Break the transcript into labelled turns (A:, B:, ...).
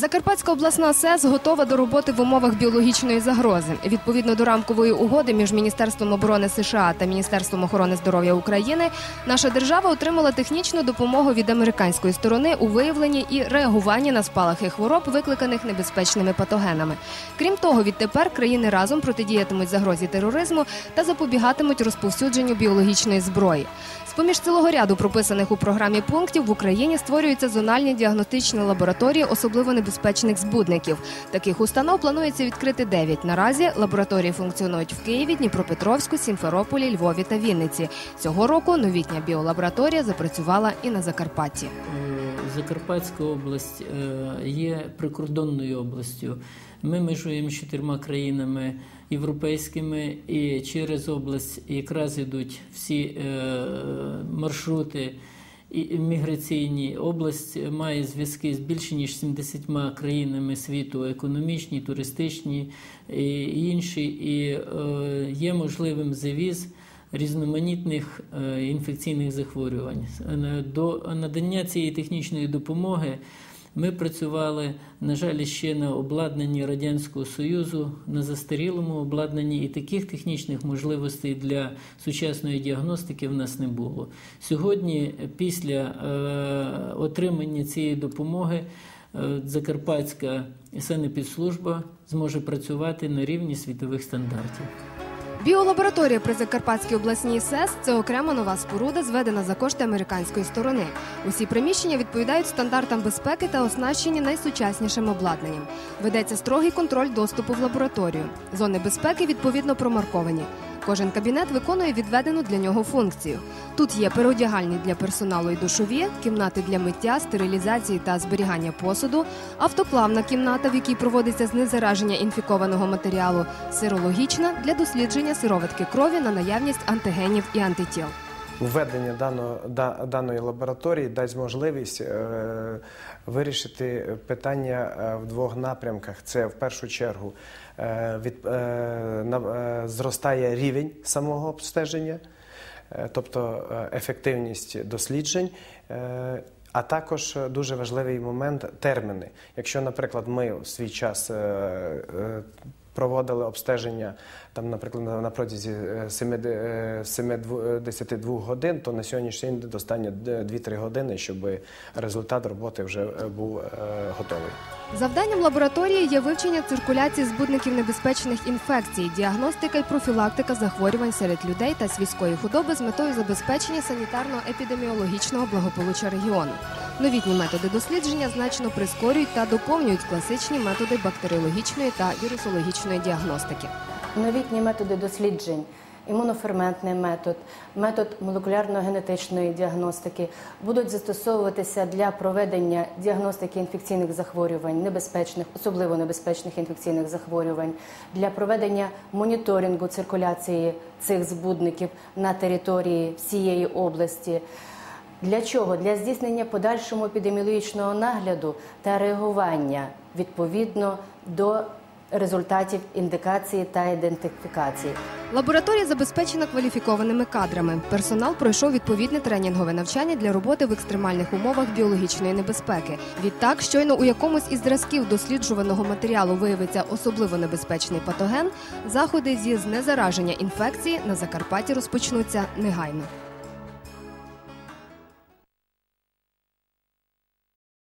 A: Закарпатська обласна СЕС готова до роботи в умовах біологічної загрози. Відповідно до рамкової угоди між Міністерством оборони США та Міністерством охорони здоров'я України, наша держава отримала технічну допомогу від американської сторони у виявленні і реагуванні на спалахи хвороб, викликаних небезпечними патогенами. Крім того, відтепер країни разом протидіятимуть загрозі тероризму та запобігатимуть розповсюдженню біологічної зброї. З поміж цілого ряду прописаних у програмі пунктів в Україні створюються зональні діагностичні лабораторії особливо небезпечних збудників. Таких установ планується відкрити 9. Наразі лабораторії функціонують в Києві, Дніпропетровську, Сімферополі, Львові та Вінниці. Цього року новітня біолабораторія запрацювала і на Закарпатті.
B: Е, Закарпатська область е, є прикордонною областю. Ми межуємо з чотирма країнами європейськими, і через область якраз йдуть всі е, маршрути міграційні. Область має зв'язки з більше ніж 70 країнами світу, економічні, туристичні і інші, і е, є можливим завіз різноманітних е, інфекційних захворювань. Е, До надання цієї технічної допомоги ми працювали, на жаль, ще на обладнанні Радянського Союзу, на застарілому обладнанні, і таких технічних можливостей для сучасної діагностики в нас не було. Сьогодні, після е, отримання цієї допомоги, е, Закарпатська санепідслужба зможе працювати на рівні світових стандартів.
A: Біолабораторія при Закарпатській обласній СЕС це окрема нова споруда, зведена за кошти американської сторони. Усі приміщення відповідають стандартам безпеки та оснащені найсучаснішим обладнанням. Ведеться строгий контроль доступу в лабораторію. Зони безпеки відповідно промарковані. Кожен кабінет виконує відведену для нього функцію. Тут є переодягальні для персоналу і душові, кімнати для миття, стерилізації та зберігання посуду, автоклавна кімната, в якій проводиться знезараження інфікованого матеріалу, сирологічна для дослідження сироватки крові на наявність антигенів і антитіл.
C: Введення даного, да- даної лабораторії дасть можливість е, вирішити питання е, в двох напрямках. Це в першу чергу е, від, на, зростає рівень самого обстеження, е, тобто е, ефективність досліджень. е, а також дуже важливий момент терміни. Якщо, наприклад, ми в свій час проводили обстеження там, наприклад, на, протязі е, 7, е, 72 годин, то на сьогоднішній день достатньо 2-3 години, щоб результат роботи вже е, був е, готовий.
A: Завданням лабораторії є вивчення циркуляції збудників небезпечних інфекцій, діагностика і профілактика захворювань серед людей та свійської худоби з метою забезпечення санітарно-епідеміологічного благополуччя регіону. Новітні методи дослідження значно прискорюють та доповнюють класичні методи бактеріологічної та вірусологічної діагностики.
D: Новітні методи досліджень, імуноферментний метод, метод молекулярно-генетичної діагностики будуть застосовуватися для проведення діагностики інфекційних захворювань, небезпечних, особливо небезпечних інфекційних захворювань, для проведення моніторингу циркуляції цих збудників на території всієї області. Для чого? Для здійснення подальшого епідеміологічного нагляду та реагування відповідно до результатів індикації та ідентифікації.
A: Лабораторія забезпечена кваліфікованими кадрами. Персонал пройшов відповідне тренінгове навчання для роботи в екстремальних умовах біологічної небезпеки. Відтак, щойно у якомусь із зразків досліджуваного матеріалу виявиться особливо небезпечний патоген, заходи зі знезараження інфекції на Закарпатті розпочнуться негайно.